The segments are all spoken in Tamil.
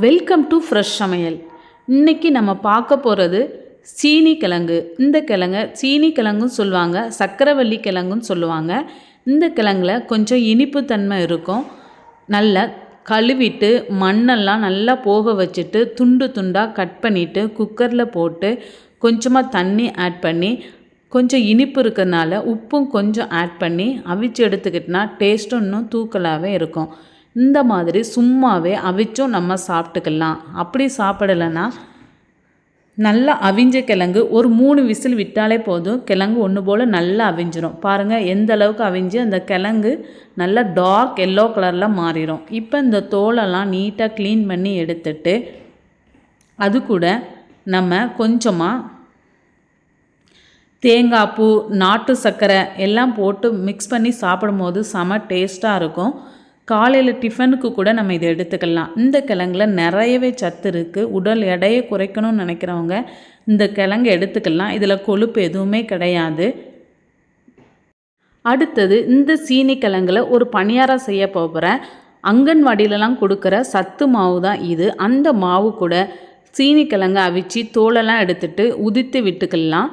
வெல்கம் டு ஃப்ரெஷ் சமையல். இன்னைக்கு நம்ம பார்க்க போகிறது சீனி கிழங்கு. இந்த கிழங்க சீனி கிழங்குன்னு சொல்லுவாங்க சக்கரவள்ளி கிழங்குன்னு சொல்லுவாங்க. இந்த கிழங்குல கொஞ்சம் இனிப்பு தன்மை இருக்கும். நல்லா கழுவிட்டு மண்ணெல்லாம் நல்லா போக வச்சுட்டு துண்டு துண்டாக கட் பண்ணிவிட்டு குக்கரில் போட்டு கொஞ்சமாக தண்ணி ஆட் பண்ணி கொஞ்சம் இனிப்பு இருக்கிறனால உப்பும் கொஞ்சம் ஆட் பண்ணி அவிச்சு எடுத்துக்கிட்டனா டேஸ்ட்டும் இன்னும் தூக்கலாகவே இருக்கும். இந்த மாதிரி சும்மாவே அவிச்சும் நம்ம சாப்பிட்டுக்கலாம். அப்படி சாப்பிடலைன்னா நல்லா அவிஞ்ச கிழங்கு ஒரு மூணு விசில் விட்டாலே போதும். கிழங்கு ஒன்று போல் நல்லா அவிஞ்சிரும். பாருங்கள் எந்த அளவுக்கு அவிஞ்சு அந்த கிழங்கு நல்லா டார்க் எல்லோ கலரில் மாறிடும் இப்போ இந்த தோலெல்லாம் நீட்டாக க்ளீன் பண்ணி எடுத்துட்டு அது கூட நம்ம கொஞ்சமாக தேங்காய் பூ நாட்டு சர்க்கரை எல்லாம் போட்டு மிக்ஸ் பண்ணி சாப்பிடும்போது செம டேஸ்ட்டாக இருக்கும். காலையில் டிஃபனுக்கு கூட நம்ம இதை எடுத்துக்கலாம். இந்த கிழங்குல நிறையவே சத்து இருக்குது உடல் எடையை குறைக்கணும்னு நினைக்கிறவங்க இந்த கிழங்கு எடுத்துக்கலாம். இதில் கொழுப்பு எதுவுமே கிடையாது. அடுத்தது இந்த சீனி கிழங்குல ஒரு பணியாரம் செய்ய போகிறேன் அங்கன்வாடியிலலாம் கொடுக்குற சத்து மாவு தான் இது. அந்த மாவு கூட சீனி கிழங்கு அவிச்சு தோலெல்லாம் எடுத்துட்டு உதித்து விட்டுக்கலாம்.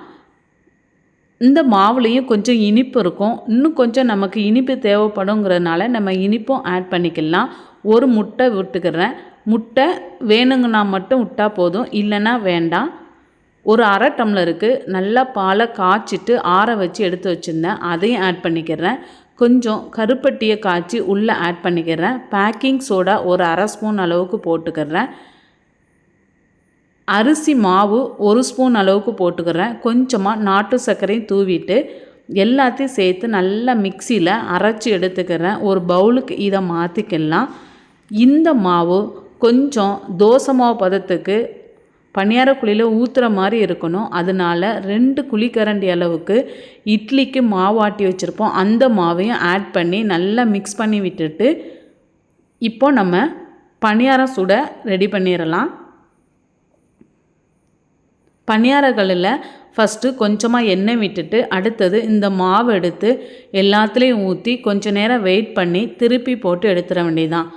இந்த மாவுலேயும் கொஞ்சம் இனிப்பு இருக்கும். இன்னும் கொஞ்சம் நமக்கு இனிப்பு தேவைப்படுங்கிறதுனால நம்ம இனிப்பும் ஆட் பண்ணிக்கலாம். ஒரு முட்டை விட்டுக்கிறேன். முட்டை வேணுங்கன்னா மட்டும் விட்டால் போதும். இல்லைன்னா வேண்டாம். ஒரு அரை டம்ளருக்கு நல்லா பாலை காய்ச்சிட்டு ஆற வச்சு எடுத்து வச்சுருந்தேன். அதையும் ஆட் பண்ணிக்கிறேன். கொஞ்சம் கருப்பட்டியை காய்ச்சி உள்ளே ஆட் பண்ணிக்கிறேன். பேக்கிங் சோடா ஒரு அரை ஸ்பூன் அளவுக்கு போட்டுக்கிறேன். அரிசி மாவு ஒரு ஸ்பூன் அளவுக்கு போட்டுக்கிறேன். கொஞ்சமாக நாட்டு சர்க்கரையும் தூவிட்டு எல்லாத்தையும் சேர்த்து நல்லா மிக்சியில் அரைச்சி எடுத்துக்கிறேன். ஒரு பவுலுக்கு இதை மாற்றிக்கலாம் இந்த மாவு கொஞ்சம் தோசை மாவு பதத்துக்கு பணியார குழியில் ஊற்றுற மாதிரி இருக்கணும். அதனால் ரெண்டு குழிக்கரண்டி அளவுக்கு இட்லிக்கு மாவாட்டி வச்சுருப்போம். அந்த மாவையும் ஆட் பண்ணி நல்லா மிக்ஸ் பண்ணி விட்டுட்டு இப்போ நம்ம பணியாரம் சுட ரெடி பண்ணிடலாம். பணியாரங்களில் ஃபஸ்ட்டு கொஞ்சமாக எண்ணெய் விட்டுட்டு அடுத்தது இந்த மாவு எடுத்து எல்லாத்துலேயும் ஊற்றி கொஞ்ச நேரம் வெயிட் பண்ணி திருப்பி போட்டு எடுத்துட வேண்டியதான்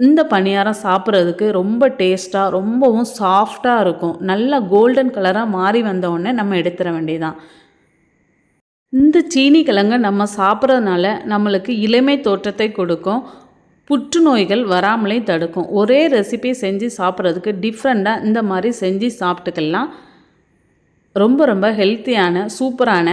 இந்த பணியாரம் சாப்பிட்றதுக்கு ரொம்ப டேஸ்ட்டாக ரொம்பவும் சாஃப்டாக இருக்கும். நல்லா கோல்டன் கலராக மாறி வந்தவுடனே நம்ம எடுத்துட வேண்டியதான் இந்த சீனி கிழங்கு நம்ம சாப்பிட்றதுனால நம்மளுக்கு இளமை தோற்றத்தை கொடுக்கும். புற்றுநோய்கள் வராமலே தடுக்கும். ஒரே ரெசிபி செஞ்சு சாப்பிட்றதுக்கு டிஃப்ரெண்ட்டாக இந்த மாதிரி செஞ்சு சாப்பிட்டுக்கலாம். ரொம்ப ரொம்ப ஹெல்த்தியான சூப்பரான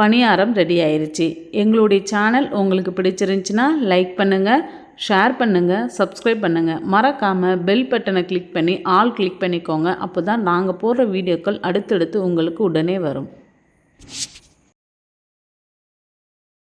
பணியாரம் ரெடி ஆயிடுச்சு எங்களுடைய சேனல் உங்களுக்கு பிடிச்சிருந்துச்சின்னா லைக் பண்ணுங்கள் ஷேர் பண்ணுங்கள் சப்ஸ்கிரைப் பண்ணுங்கள் மறக்காமல் பெல் பட்டனை கிளிக் பண்ணி ஆல் கிளிக் பண்ணிக்கோங்க. அப்போ தான் நாங்கள் போடுற வீடியோக்கள் அடுத்தடுத்து உங்களுக்கு உடனே வரும்.